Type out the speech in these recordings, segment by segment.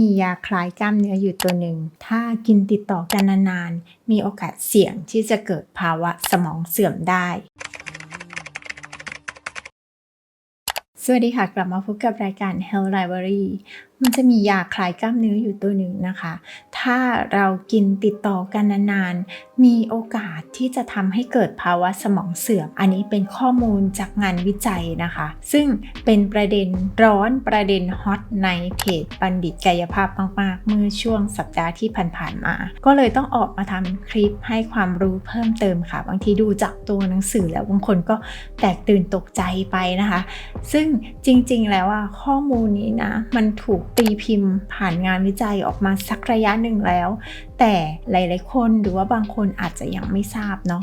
มียาคลายกล้ามเนื้ออยู่ตัวหนึ่ง ถ้ากินติดต่อกันนานๆ มีโอกาสเสี่ยงที่จะเกิดภาวะสมองเสื่อมได้สวัสดีค่ะ กลับมาพบกับรายการ Health Library มันจะมียาคลายกล้ามเนื้ออยู่ตัวหนึ่งนะคะ ถ้าเรากินติดต่อกันนานๆ มีโอกาสที่จะทำให้เกิดภาวะสมองเสื่อม อันนี้เป็นข้อมูลจากงานวิจัยนะคะ ซึ่งเป็นประเด็นร้อนประเด็นฮอตในเพจบัณฑิตกายภาพมากๆ เมื่อช่วงสัปดาห์ที่ผ่านๆมา ก็เลยต้องออกมาทำคลิปให้ความรู้เพิ่มเติมค่ะ บางทีดูจากตัวหนังสือแล้วบางคนก็แตกตื่นตกใจไปนะคะ ซึ่งจริงๆแล้วอะข้อมูลนี้นะมันถูกตีพิมพ์ ผ่านงานวิจัยออกมาสักระยะหนึ่งแล้ว แต่หลายๆ คนหรือว่าบางคนอาจจะยังไม่ทราบเนาะ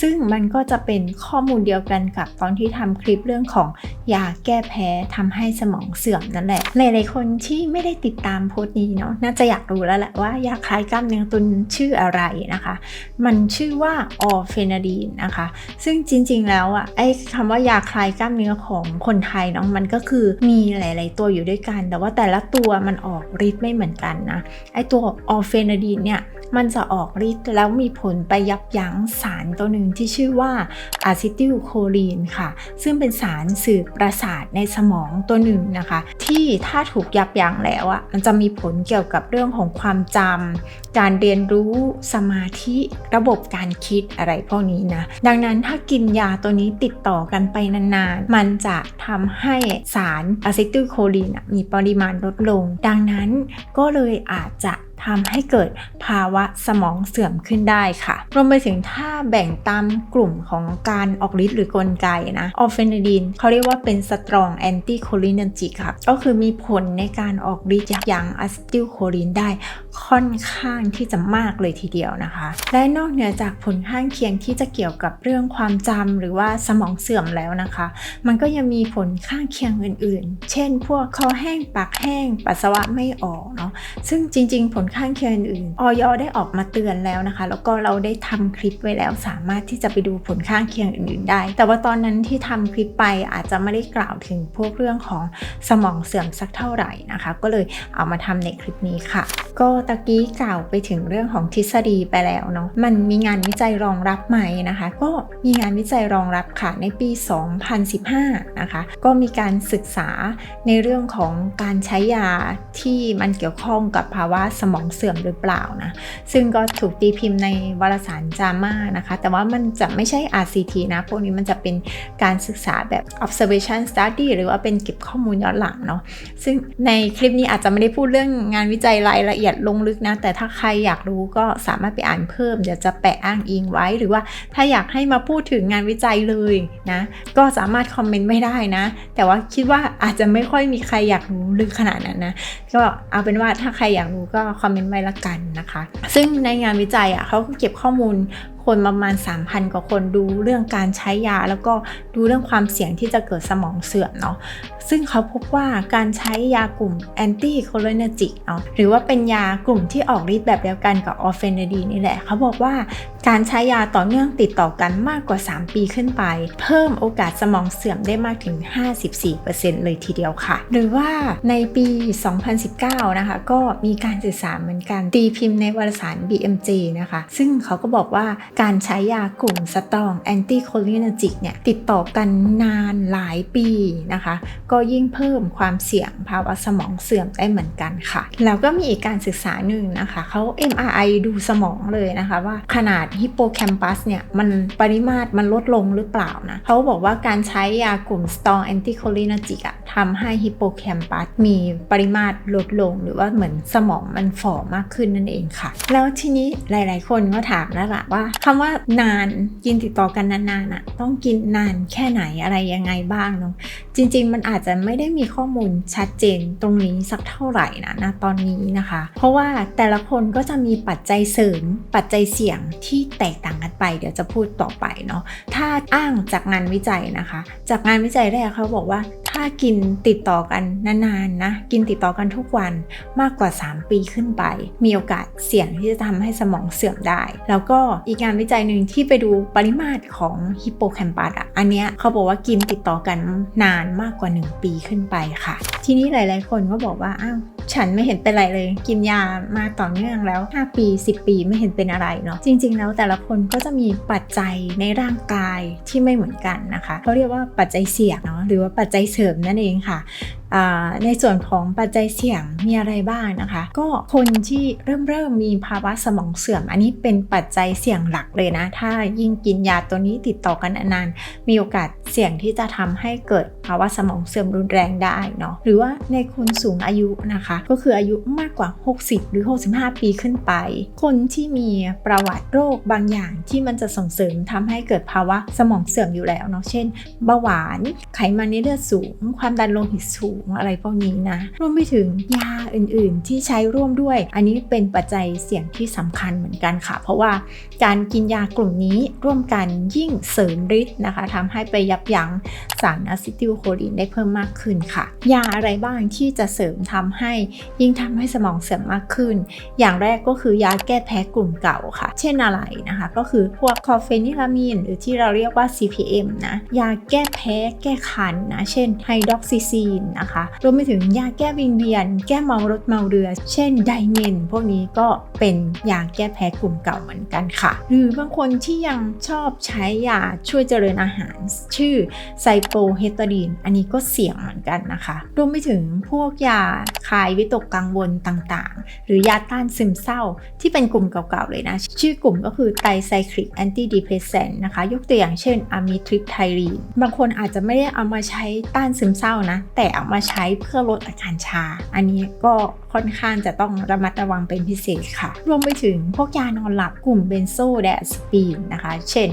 ซึ่งมันก็จะเป็นข้อมูลเดียวกันกับตอนที่ทำคลิปเรื่องของยาแก้แพ้ทำให้สมองเสื่อมนั่นแหละ หลายๆ คนที่ไม่ได้ติดตามโพสต์นี้เนาะน่าจะอยากรู้แล้วแหละว่ายาคลายกล้ามเนื้อตุนชื่ออะไรนะคะ มันชื่อว่าออเฟนาดีนนะคะ ซึ่งจริงๆ แล้วอะไอ้คำว่ายาคลายกล้ามเนื้อของคนไทยเนาะมันก็คือมีหลาย ๆ ตัวอยู่ด้วยกัน แต่ว่าแต่ละตัวมันออกฤทธิ์ไม่เหมือนกันนะไอ้ตัวออเฟนาดีนเนี่ยมันจะออกฤทธิ์แล้วมีผลไปยับยั้งสารตัวหนึ่งที่ชื่อว่าอะซิติลโคลีนค่ะ ซึ่งเป็นสารสื่อประสาทในสมองตัวหนึ่งนะคะ ที่ถ้าถูกยับยั้งแล้วอะมันจะมีผลเกี่ยวกับเรื่องของความจำการเรียนรู้สมาธิระบบการคิดอะไรพวกนี้นะดังนั้นถ้ากินยาตัวนี้ติดต่อกันไปนานๆ มันจะทำให้สารอะซิติลโคลีนมีปริมาณลดลง ดังนั้นก็เลยอาจจะ ทำให้เกิดภาวะสมองเสื่อมขึ้นได้ค่ะ รวมไปถึงถ้าแบ่งตามกลุ่มของการออกฤทธิ์หรือกลไกนะออฟเฟนดีนเขาเรียกว่าเป็นสตรองแอนตี้โคลินจิกค่ะ ก็คือมีผลในการออกฤทธิ์ยับยั้งอะซิติลโคลินได้ค่อนข้างที่จะมากเลยทีเดียวนะคะ และนอกเหนือจากผลข้างเคียงที่จะเกี่ยวกับเรื่องความจำหรือว่าสมองเสื่อมแล้วนะคะ มันก็ยังมีผลข้างเคียงอื่น ๆ เช่น พวกคอแห้งปากแห้งปัสสาวะไม่ออกเนาะซึ่งจริง ๆ ผลข้างเคียงอื่นๆออยได้ออกมาเตือนแล้วนะคะ แล้วก็เราได้ทำคลิปไว้แล้วสามารถที่จะไปดูผลข้างเคียงอื่นๆได้ แต่ว่าตอนนั้นที่ทำคลิปไปอาจจะไม่ได้กล่าวถึงพวกเรื่องของสมองเสื่อมสักเท่าไหร่นะคะ ก็เลยเอามาทำในคลิปนี้ค่ะ ก็ตะกี้กล่าวไปถึงเรื่องของทฤษฎีไปแล้วเนาะมันมีงานวิจัยรองรับไหมนะคะ ก็มีงานวิจัยรองรับค่ะในปี 2015 นะคะ ก็มีการศึกษาในเรื่องของการใช้ยาที่มันเกี่ยวข้องกับภาวะสมองเสื่อมหรือเปล่านะซึ่งก็ถูกตีพิมพ์ในวารสารจามานะคะ แต่ว่ามันจะไม่ใช่ RCT นะพวกนี้มันจะเป็นการศึกษาแบบ observation study หรือว่าเป็นเก็บข้อมูลย้อนหลังเนาะซึ่งในคลิปนี้อาจจะไม่ได้พูดเรื่องงานวิจัยรายละเอียดลงลึกนะ แต่ถ้าใครอยากรู้ก็สามารถไปอ่านเพิ่มเดี๋ยวจะแปะอ้างอิงไว้ หรือว่าถ้าอยากให้มาพูดถึงงานวิจัยเลยนะก็สามารถคอมเมนต์ไม่ได้นะ แต่ว่าคิดว่าอาจจะไม่ค่อยมีใครอยากรู้ลึกขนาดนั้นนะก็เอาเป็นว่าถ้าใครอยากรู้ก็คอมเมนต์ไว้ละกันนะคะ ซึ่งในงานวิจัยอะเขาเก็บข้อมูล คนประมาณ 3,000 กว่าคนดูเรื่องการใช้ยา แล้วก็ดูเรื่องความเสี่ยงที่จะเกิดสมองเสื่อมเนาะซึ่งเขาพบว่าการใช้ยากลุ่มแอนตี้โคลินจิกเนาะหรือว่าเป็นยากลุ่มที่ออกฤทธิ์แบบเดียวกันกับออฟเฟนดีนี่แหละเขาบอกว่าการใช้ยาต่อเนื่องติดต่อกันมากกว่า 3 ปีขึ้นไป เพิ่มโอกาสสมองเสื่อมได้มากถึง 54%เลยทีเดียวค่ะ หรือว่าในปี 2019 นะคะ ก็มีการศึกษาเหมือนกันตีพิมพ์ในวารสาร BMJ นะคะ ซึ่งเขาก็บอกว่าการใช้ยากลุ่มสตรองแอนตี้โคลินจิกเนี่ยติดต่อกันนานหลายปีนะคะ ก็ยิ่งเพิ่มความเสี่ยงภาวะสมองเสื่อมได้เหมือนกันค่ะ แล้วก็มีอีกการศึกษาหนึ่งนะคะเขา MRI ดูสมองเลยนะคะว่าขนาดฮิปโปแคมปัสเนี่ยมันปริมาตรมันลดลงหรือเปล่านะเขาบอกว่าการใช้ยากลุ่ม strong anticholinergic อะทำให้ฮิปโปแคมปัสมีปริมาตรลดลง หรือว่าเหมือนสมองมันฝ่อมากขึ้นนั่นเองค่ะ แล้วทีนี้หลาย ๆ คนก็ถามแล้วล่ะว่าคคำว่านานกินติดต่อกันนานๆอะต้องกินนานแค่ไหนอะไรยังไงบ้างเนาะ จริงๆ มันอาจจะไม่ได้มีข้อมูลชัดเจนตรงนี้สักเท่าไหร่นะนะตอนนี้นะคะ เพราะว่าแต่ละคนก็จะมีปัจจัยเสริม ปัจจัยเสี่ยงที่แตกต่างกันไป เดี๋ยวจะพูดต่อไปเนาะถ้าอ้างจากงานวิจัยนะคะ จากงานวิจัยแรกเขาบอกว่าถ้ากินติดต่อกันนานๆนะกินติดต่อกันทุกวันมากกว่า 3 ปีขึ้นไป มีโอกาสเสี่ยงที่จะทำให้สมองเสื่อมได้ แล้วก็อีกงานวิจัยหนึ่งที่ไปดูปริมาตรของฮิปโปแคมปัสอะอันเนี้ยเขาบอกว่ากินติดต่อกันนานมากกว่า 1 ปีขึ้นไปค่ะ ทีนี้หลาย ๆ คนก็บอกว่าอ้าวฉันไม่เห็นเป็นไรเลย กินยามาต่อเนื่องแล้ว 5 ปี 10 ปีไม่เห็นเป็นอะไรเนาะจริง ๆ แล้วแต่ละคนก็จะมีปัจจัยในร่างกายที่ไม่เหมือนกันนะคะเขาเรียกว่าปัจจัยเสี่ยงเนาะหรือว่าปัจจัยเสริมนั่นเองค่ะในส่วนของปัจจัยเสี่ยงมีอะไรบ้างนะคะ ก็คนที่เริ่มเริ่มมีภาวะสมองเสื่อม อันนี้เป็นปัจจัยเสี่ยงหลักเลยนะ ถ้ายิ่งกินยาตัวนี้ติดต่อกันนานๆมีโอกาสเสี่ยงที่จะทำให้เกิดภาวะสมองเสื่อมรุนแรงได้เนาะหรือว่าในคนสูงอายุนะคะ ก็คืออายุมากกว่า 60 หรือ 65 ปีขึ้นไป คนที่มีประวัติโรคบางอย่างที่มันจะส่งเสริมทำให้เกิดภาวะสมองเสื่อมอยู่แล้วเนาะเช่นเบาหวานไขมันในเลือดสูง ความดันโลหิตสูงอะไรพวกนี้นะรวมไปถึงยาอื่น ๆ ที่ใช้ร่วมด้วย อันนี้เป็นปัจจัยเสี่ยงที่สำคัญเหมือนกันค่ะ เพราะว่าการกินยากลุ่มนี้ร่วมกันยิ่งเสริมฤทธิ์นะคะทำให้ไปยับยั้งสารอะซิติลโคลีนได้เพิ่มมากขึ้นค่ะ ยาอะไรบ้างที่จะเสริมทำให้ยิ่งทำให้สมองเสื่อมมากขึ้น อย่างแรกก็คือยาแก้แพ้กลุ่มเก่าค่ะ เช่นอะไรนะคะ ก็คือพวกคอเฟนิลามีนหรือที่เราเรียกว่า CPM นะ ยาแก้แพ้แก้คันนะ เช่นไฮดรอกซิซีนนะคะรวมไปถึงยาแก้วิงเวียน แก้เมารถเมาเรือ เช่นไดเมนพวกนี้ก็เป็นยาแก้แพ้กลุ่มเก่าเหมือนกันค่ะ หรือบางคนที่ยังชอบใช้ยาช่วยเจริญอาหารชื่อไซโปเฮตาดีน อันนี้ก็เสี่ยงเหมือนกันนะคะ รวมไปถึงพวกยาคลายวิตกกังวลต่างๆ หรือยาต้านซึมเศร้าที่เป็นกลุ่มเก่าๆเลยนะ ชื่อกลุ่มก็คือไตไซคลิกแอนตี้ดีเพรสเซนต์นะคะ ยกตัวอย่างเช่นอะมิทริปไทรีนบางคนอาจจะไม่ได้เอามาใช้ต้านซึมเศร้านะ แต่เอามาใช้เพื่อลดอาการชา อันนี้ก็ค่อนข้างจะต้องระมัดระวังเป็นพิเศษค่ะ รวมไปถึงพวกยานอนหลับกลุ่มเบนโซไดอะซิปีนนะคะ เช่น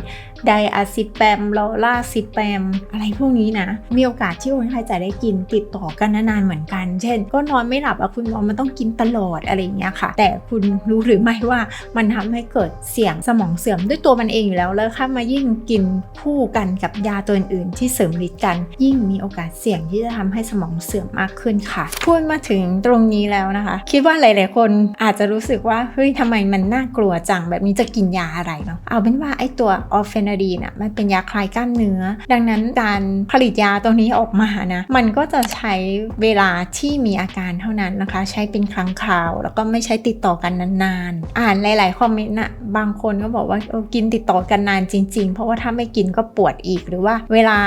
ไดอะซิแปมลอลาซิแปมอะไรพวกนี้นะ มีโอกาสที่คนไข้จะได้กินติดต่อกันนานๆเหมือนกัน เช่น ก็นอนไม่หลับอะคุณหมอมันต้องกินตลอดอะไรเงี้ยค่ะ แต่คุณรู้หรือไม่ว่ามันทำให้เกิดเสี่ยงสมองเสื่อมด้วยตัวมันเองอยู่แล้ว แล้วถ้ามายิ่งกินคู่กันกับยาตัวอื่นที่เสริมฤทธิ์กัน ยิ่งมีโอกาสเสี่ยงที่จะทำให้สมองเสื่อมมากขึ้นค่ะพูดมาถึงตรงนี้แล้วนะคะ คิดว่าหลาย ๆ คนอาจจะรู้สึกว่าเฮ้ยทำไมมันน่ากลัวจังแบบนี้จะกินยาอะไรเนาะเอาเป็นว่าไอ้ตัวออฟเฟนาดีนอะมันเป็นยาคลายกล้ามเนื้อ ดังนั้นการผลิตยาตัวนี้ออกมานะมันก็จะใช้เวลาที่มีอาการเท่านั้นนะคะ ใช้เป็นครั้งคราว แล้วก็ไม่ใช้ติดต่อกันนานๆ อ่านหลาย ๆ คอมเมนต์นะบางคนก็บอกว่ากินติดต่อกันนานจริง ๆ เพราะว่าถ้าไม่กินก็ปวดอีกหรือว่าเวลา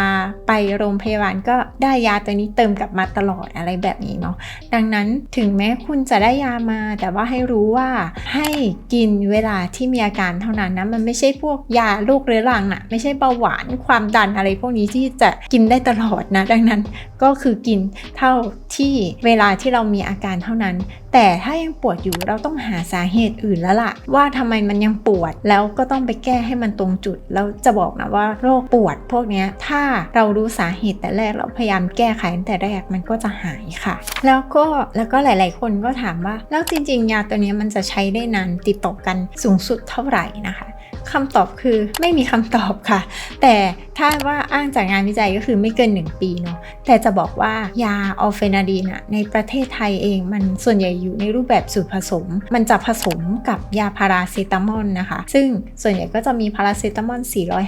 ไปโรงพยาบาลก็ได้ยาตัวนี้เติมกลับมาตลอดอะไรแบบนี้เนาะดังนั้นถึงแม้คุณจะได้ยามา แต่ว่าให้รู้ว่าให้กินเวลาที่มีอาการเท่านั้นนะมันไม่ใช่พวกยาโรคเรื้อรังอะไม่ใช่เบาหวานความดันอะไรพวกนี้ที่จะกินได้ตลอดนะ ดังนั้นก็คือกินเท่าที่เวลาที่เรามีอาการเท่านั้นแต่ถ้ายังปวดอยู่เราต้องหาสาเหตุอื่นแล้วล่ะ ว่าทำไมมันยังปวดแล้วก็ต้องไปแก้ให้มันตรงจุด แล้วจะบอกนะว่าโรคปวดพวกนี้ถ้าเรารู้สาเหตุแต่แรกเราพยายามแก้ไขตั้งแต่แรกมันก็จะหายค่ะ แล้วก็แล้วก็หลาย ๆ คนก็ถามว่า แล้วจริง ๆ ยาตัวนี้มันจะใช้ได้นานติดต่อกันสูงสุดเท่าไหร่นะคะ คำตอบคือไม่มีคำตอบค่ะ แต่ถ้าว่าอ้างจากงานวิจัยก็คือไม่เกิน 1 ปีเนาะแต่จะบอกว่ายาออฟเฟนาดีนอะในประเทศไทยเอง มันส่วนใหญ่อยู่ในรูปแบบสูตรผสม มันจะผสมกับยาพาราเซตามอลนะคะ ซึ่งส่วนใหญ่ก็จะมีพาราเซตามอล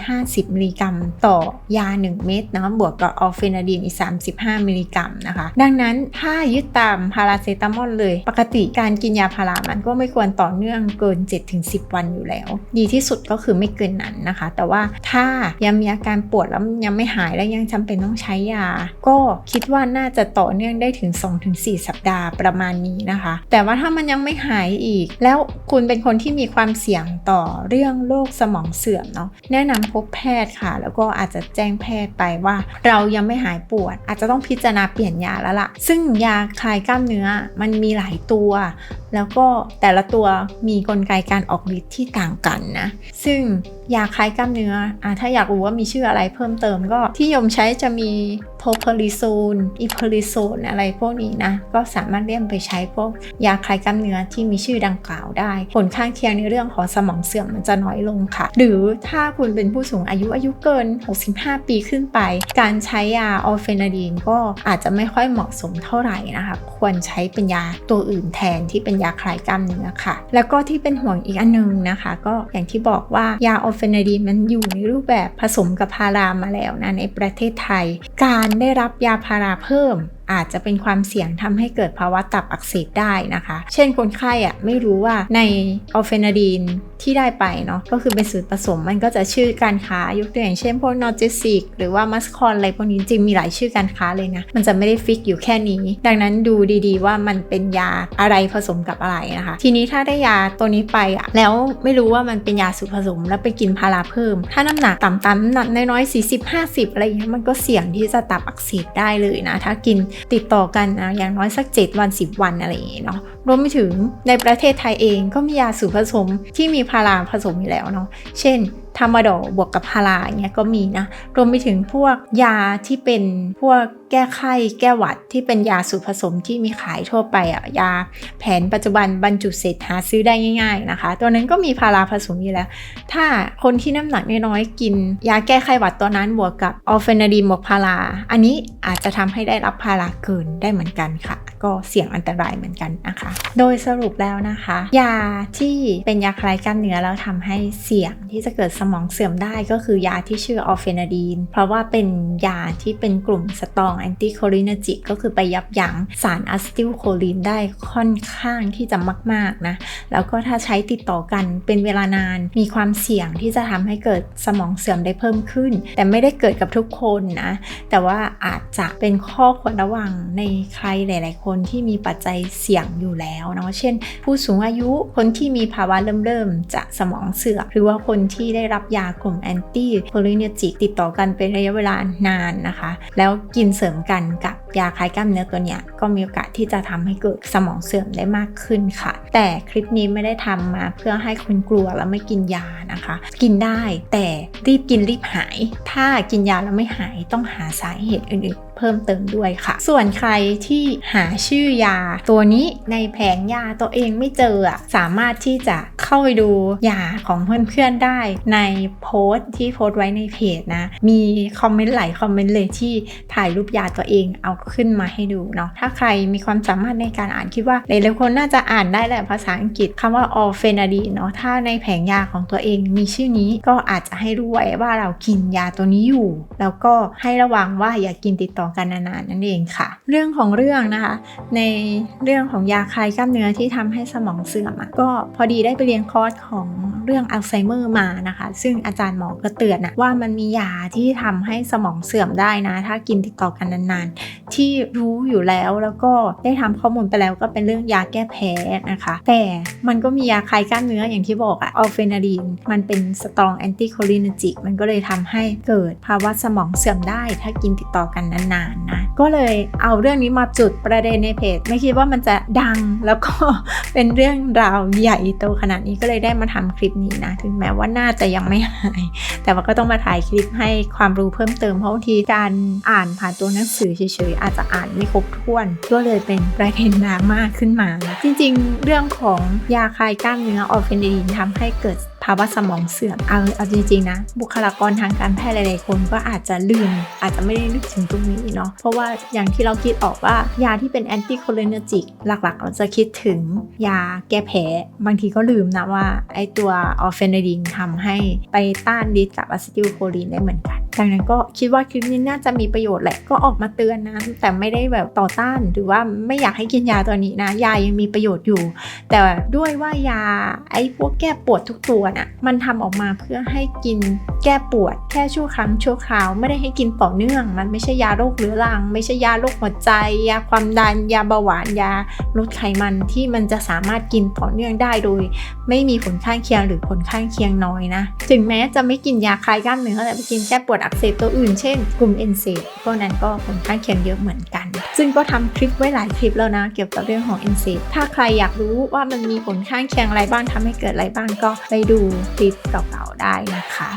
450 มิลลิกรัม ต่อยา 1 เม็ดนะบวกกับออฟเฟนาดีนอีก 35 มิลลิกรัมนะคะ ดังนั้นถ้ายึดตามพาราเซตามอลเลย ปกติการกินยาพารามันก็ไม่ควรต่อเนื่องเกิน 7-10 วันอยู่แล้ว ดีที่สุดก็คือไม่เกินนั้นนะคะ แต่ว่าถ้ายังมีอาการปวดแล้วยังไม่หายและยังจำเป็นต้องใช้ยา ก็คิดว่าน่าจะต่อเนื่องได้ถึง 2-4 สัปดาห์ประมาณนี้นะคะ แต่ว่าถ้ามันยังไม่หายอีก แล้วคุณเป็นคนที่มีความเสี่ยงต่อเรื่องโรคสมองเสื่อมเนาะแนะนำพบแพทย์ค่ะ แล้วก็อาจจะแจ้งแพทย์ไปว่า เรายังไม่หายปวด อาจจะต้องพิจารณาเปลี่ยนยาแล้วละ่ะ ซึ่งยาคลายกล้ามเนื้อมันมีหลายตัว แล้วก็แต่ละตัวมีกลไกการออกฤทธิ์ที่ต่างกันนะซึ่ง ยาคลายกล้ามเนื้ออ่าถ้าอยากรู้ว่ามีชื่ออะไรเพิ่มเติมก็ที่ยมใช้จะมีโพเพอริโซนอิเพอริโซนอะไรพวกนี้นะ ก็สามารถเลี่ยมไปใช้พวกยาคลายกล้ามเนื้อที่มีชื่อดังกล่าวได้ ผลข้างเคียงในเรื่องของสมองเสื่อมมันจะน้อยลงค่ะ หรือถ้าคุณเป็นผู้สูงอายุอายุเกิน 65 ปีขึ้นไป การใช้ยาออเฟนาดีนก็อาจจะไม่ค่อยเหมาะสมเท่าไหร่นะคะ ควรใช้เป็นยาตัวอื่นแทนที่เป็นยาคลายกล้ามเนื้อค่ะ แล้วก็ที่เป็นห่วงอีกอันนึงนะคะ ก็อย่างที่บอกว่ายาออฟเฟนาดีนมันอยู่ในรูปแบบผสมกับพารามาแล้วนะในประเทศไทย การได้รับยาพาราเพิ่มอาจจะเป็นความเสี่ยงทำให้เกิดภาวะตับอักเสบได้นะคะ เช่นคนไข้อะไม่รู้ว่าในออลเฟนาดีน ที่ได้ไปเนาะก็คือเป็นสูตรผสมมันก็จะชื่อการค้ายกตัวอย่างเช่นพวกนอร์เจสิกหรือว่ามัสคอนอะไรพวกนี้จริงมีหลายชื่อการค้าเลยนะ มันจะไม่ได้ฟิกอยู่แค่นี้ ดังนั้นดูดีๆ ว่ามันเป็นยาอะไรผสมกับอะไรนะคะ ทีนี้ถ้าได้ยาตัวนี้ไปอะแล้วไม่รู้ว่ามันเป็นยาสูตรผสม แล้วไปกินพาราเพิ่ม ถ้าน้ำหนักต่ำๆน้ำหนักน้อยๆ40 50 อะไรอย่างเงี้ยมันก็เสี่ยงที่จะตับอักเสบได้เลยนะ ถ้ากินติดต่อกันนะอย่างน้อยสัก 7 วัน 10 วันอะไรอย่างเงี้ยเนาะรวมไปถึงในประเทศไทยเองก็มียาสูตรผสมที่มีพาราผสมอยู่แล้วเนาะ เช่นธรรมดอบวกกับพาราอย่างเงี้ยก็มีนะ รวมไปถึงพวกยาที่เป็นพวกแก้ไข้แก้หวัดที่เป็นยาสูตรผสมที่มีขายทั่วไปอะยาแผนปัจจุบันบรรจุเสร็จหาซื้อได้ง่าย ๆนะคะ ตัวนั้นก็มีพาราผสมอยู่แล้ว ถ้าคนที่น้ำหนักน้อยๆกิน ยาแก้ไข้หวัดตัวนั้นบวกกับออลเฟนาดีนบวกพารา อันนี้อาจจะทำให้ได้รับพาราเกินได้เหมือนกันค่ะ ก็เสี่ยงอันตรายเหมือนกันนะคะ โดยสรุปแล้วนะคะ ยาที่เป็นยาคลายกล้ามเนื้อแล้วทำให้เสี่ยงที่จะเกิดสมองเสื่อมได้ก็คือยาที่ชื่อออลเฟนาดีน เพราะว่าเป็นยาที่เป็นกลุ่มสตรองแอนตี้โคลินจิกก็คือไปยับยั้งสารอะซิติลโคลินได้ค่อนข้างที่จะมาก ๆ นะ แล้วก็ถ้าใช้ติดต่อกันเป็นเวลานานมีความเสี่ยงที่จะทำให้เกิดสมองเสื่อมได้เพิ่มขึ้น แต่ไม่ได้เกิดกับทุกคนนะ แต่ว่าอาจจะเป็นข้อควรระวังในใครหลาย ๆ คนที่มีปัจจัยเสี่ยงอยู่แล้วเนาะเช่น ผู้สูงอายุคนที่มีภาวะเริ่มๆจะสมองเสื่อมหรือว่าคนที่ได้รับยากลุ่มแอนตี้โพลิเนจิกติดต่อกันเป็นระยะเวลานานนะคะ แล้วกินเสริมกันกับยาคลายกล้ามเนื้อตัวเนี้ยก็มีโอกาสที่จะทำให้เกิดสมองเสื่อมได้มากขึ้นค่ะ แต่คลิปนี้ไม่ได้ทำมาเพื่อให้คุณกลัวแล้วไม่กินยานะคะ กินได้แต่รีบกินรีบหาย ถ้ากินยาแล้วไม่หายต้องหาสาเหตุอื่นๆ เพิ่มเติมด้วยค่ะ ส่วนใครที่หาชื่อยาตัวนี้ในแผงยาตัวเองไม่เจอสามารถที่จะเข้าไปดูยาของเพื่อนๆได้ในโพสต์ที่โพสต์ไว้ในเพจนะ มีคอมเมนต์หลายคอมเมนต์เลยที่ถ่ายรูปยาตัวเองเอาขึ้นมาให้ดูเนาะถ้าใครมีความสามารถในการอ่านคิดว่าหลายๆคนน่าจะอ่านได้แหละภาษาอังกฤษคำว่าออเฟนาดีเนาะถ้าในแผงยาของตัวเองมีชื่อนี้ก็อาจจะให้รู้ไว้ว่าเรากินยาตัวนี้อยู่ แล้วก็ให้ระวังว่าอย่ากกินติดต่อกันนานๆนั่นเองค่ะ เรื่องของเรื่องนะคะ ในเรื่องของยาคลายกล้ามเนื้อที่ทำให้สมองเสื่อมก็พอดีได้ไปเรียนคอร์สของเรื่องอัลไซเมอร์มานะคะ ซึ่งอาจารย์หมอก็เตือนนะว่ามันมียาที่ทำให้สมองเสื่อมได้นะ ถ้ากินติดต่อกันนานๆ ที่รู้อยู่แล้วแล้วก็ได้ทำข้อมูลไปแล้วก็เป็นเรื่องยาแก้แพ้นะคะแต่มันก็มียาคลายกล้ามเนื้ออย่างที่บอกอะอัลเฟนาดีนมันเป็นสตรองแอนตี้โคลินจิกมันก็เลยทำให้เกิดภาวะสมองเสื่อมได้ถ้ากินติดต่อกันนานๆนะก็เลยเอาเรื่องนี้มาจุดประเด็นในเพจ ไม่คิดว่ามันจะดังแล้วก็เป็นเรื่องราวใหญ่โตขนาดนี้ก็เลยได้มาทำคลิปนี้นะถึงแม้ว่าน่าจะยังไม่หาย แต่ว่าก็ต้องมาถ่ายคลิปให้ความรู้เพิ่มเติมเพราะบางทีการอ่านผ่านตัวหนังสือเฉยๆอาจจะอ่านไม่ครบถ้วน ก็เลยเป็นประเด็นดราม่าขึ้นมา จริง ๆ เรื่องื่องของยาคลายกล้ามเนื้อออร์เฟนดีนทำให้เกิด ภาวะสมองเสื่อม เอาเอาจริงๆนะ บุคลากรทางการแพทย์หลายๆคนก็อาจจะลืม อาจจะไม่ได้นึกถึงตรงนี้เนาะ เพราะว่าอย่างที่เราคิดออกว่ายาที่เป็นแอนตี้โคลินจิกหลักๆ เราจะคิดถึงยาแก้แพ้ บางทีก็ลืมนะว่าไอตัวออร์เฟนดีนทำให้ไปต้านฤทธิ์กับอะซิติลโคลินได้เหมือนกันดังนั้นก็คิดว่าคลิปนี้น่าจะมีประโยชน์แหละ ก็ออกมาเตือนนะ แต่ไม่ได้แบบต่อต้าน หรือว่าไม่อยากให้กินยาตัวนี้นะ ยายังมีประโยชน์อยู่ แต่ด้วยว่ายาไอ้พวกแก้ปวดทุกตัวน่ะมันทำออกมาเพื่อให้กินแก้ปวดแค่ชั่วครั้งชั่วคราว ไม่ได้ให้กินต่อเนื่อง มันไม่ใช่ยาโรคเรื้อรัง ไม่ใช่ยาโรคหัวใจ ยาความดัน ยาเบาหวานยาลดไขมันที่มันจะสามารถกินต่อเนื่องได้โดย ไม่มีผลข้างเคียงหรือผลข้างเคียงน้อยนะถึงแม้จะไม่กินยาคลายกล้ามเนื้อแต่ไปกินแก้ปวดอักเสบตัวอื่นเช่นกลุ่มเอนเซพวกนั้นก็ผลข้างเคียงเยอะเหมือนกัน ซึ่งก็ทำคลิปไว้หลายคลิปแล้วนะ เกี่ยวกับเรื่องของเอนเซถ้าใครอยากรู้ว่ามันมีผลข้างเคียงอะไรบ้างทำให้เกิดอะไรบ้างก็ไปดูดูคลิปเก่าๆได้นะคะ